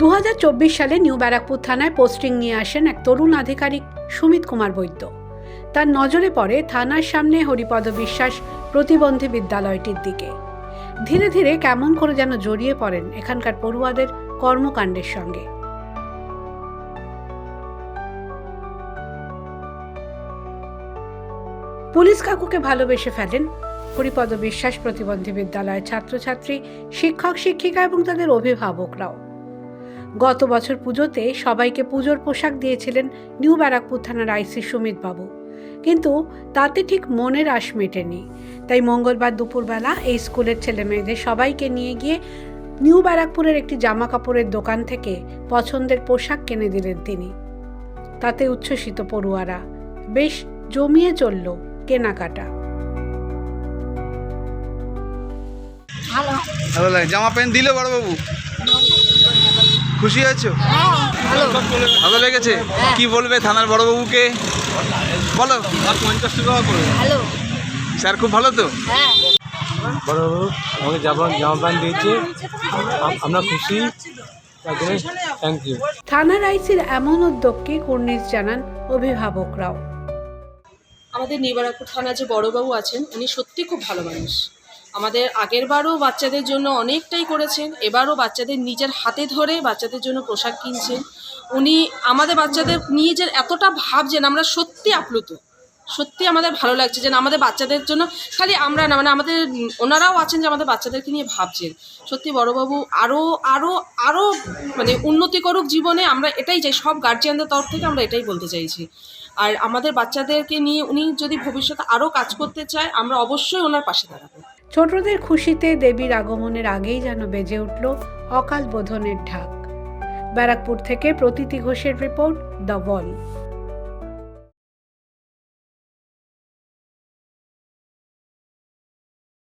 দু হাজার চব্বিশ সালে নিউ ব্যারাকপুর থানায় পোস্টিং নিয়ে আসেন এক তরুণ আধিকারিক সুমিত কুমার বৈদ্য। তার নজরে পড়ে থানার সামনে হরিপদ বিশ্বাস প্রতিবন্ধী বিদ্যালয়টির দিকে। ধীরে ধীরে কেমন করে যেন জড়িয়ে পড়েন এখানকার পড়ুয়াদের কর্মকাণ্ডের সঙ্গে। পুলিশ কাকুকে ভালোবেসে ফেলেন হরিপদ বিশ্বাস প্রতিবন্ধী বিদ্যালয়ের ছাত্রছাত্রী, শিক্ষক, শিক্ষিকা এবং তাদের অভিভাবকরাও। গত বছর পুজোতে সবাইকে পুজোর পোশাক দিয়েছিলেন নিউ ব্যারাকপুর থানার আইসি সুমিত বাবু কিন্তু তাতে ঠিক মনের আশ মেটেনি। তাই মঙ্গলবার দুপুরবেলা এই স্কুলের ছেলে মেয়েদের সবাইকে নিয়ে গিয়ে নিউ ব্যারাকপুরের একটি জামা কাপড়ের দোকান থেকে পছন্দের পোশাক কিনে দিলেন তিনি। তাতে উচ্ছ্বসিত পড়ুয়ারা। বেশ জমিয়ে চলল কেনাকাটা। ভালো। ভালো লাগে। জামা প্যান্ট দিলে বড়বাবু? খুশি আছো? ভালো ভালো লেগেছে? কি বলবে থানার বড়বাবুকে? বলো। পঞ্চাশ টাকা করে স্যার খুব ভালো তো? হ্যাঁ। বড়বাবু আমাকে জামা জামা প্যান্ট দিয়েছে। আমরা খুশি। থ্যাংক ইউ থানার আইসির এমন উদ্যোগকে কুর্নিশ জানান অভিভাবকরাও। আমাদের নিবারাকুর থানা যে বড়বাবু আছেন উনি সত্যি খুব ভালো মানুষ। আমাদের আগের বারও বাচ্চাদের জন্য অনেকটাই করেছেন, এবারও বাচ্চাদের নিজের হাতে ধরে বাচ্চাদের জন্য পোশাক কিনছেন। উনি আমাদের বাচ্চাদের নিয়ে যে এতটা ভাবছেন, আমরা সত্যি আপ্লুত। সত্যি আমাদের ভালো লাগছে যে আমাদের বাচ্চাদের জন্য খালি আমরা না মানে আমাদের ওনারাও আছেন যে আমাদের বাচ্চাদেরকে নিয়ে ভাবছেন। সত্যি বড়বাবু আরও আরও আরও মানে উন্নতি করুক জীবনে, আমরা এটাই চাই, সব গার্জিয়ানদের তরফ থেকে আমরা এটাই বলতে চাইছি। আর আমাদের বাচ্চাদেরকে নিয়ে উনি যদি ভবিষ্যতে আরও কাজ করতে চায়, আমরা অবশ্যই ওনার পাশে দাঁড়াবো। ছোটদের খুশিতে দেবীর আগমনের আগেই যেন বেজে উঠল অকাল বোধনের ঢাক। ব্যারাকপুর থেকে প্রতীতি ঘোষের রিপোর্ট দ্য ওয়াল।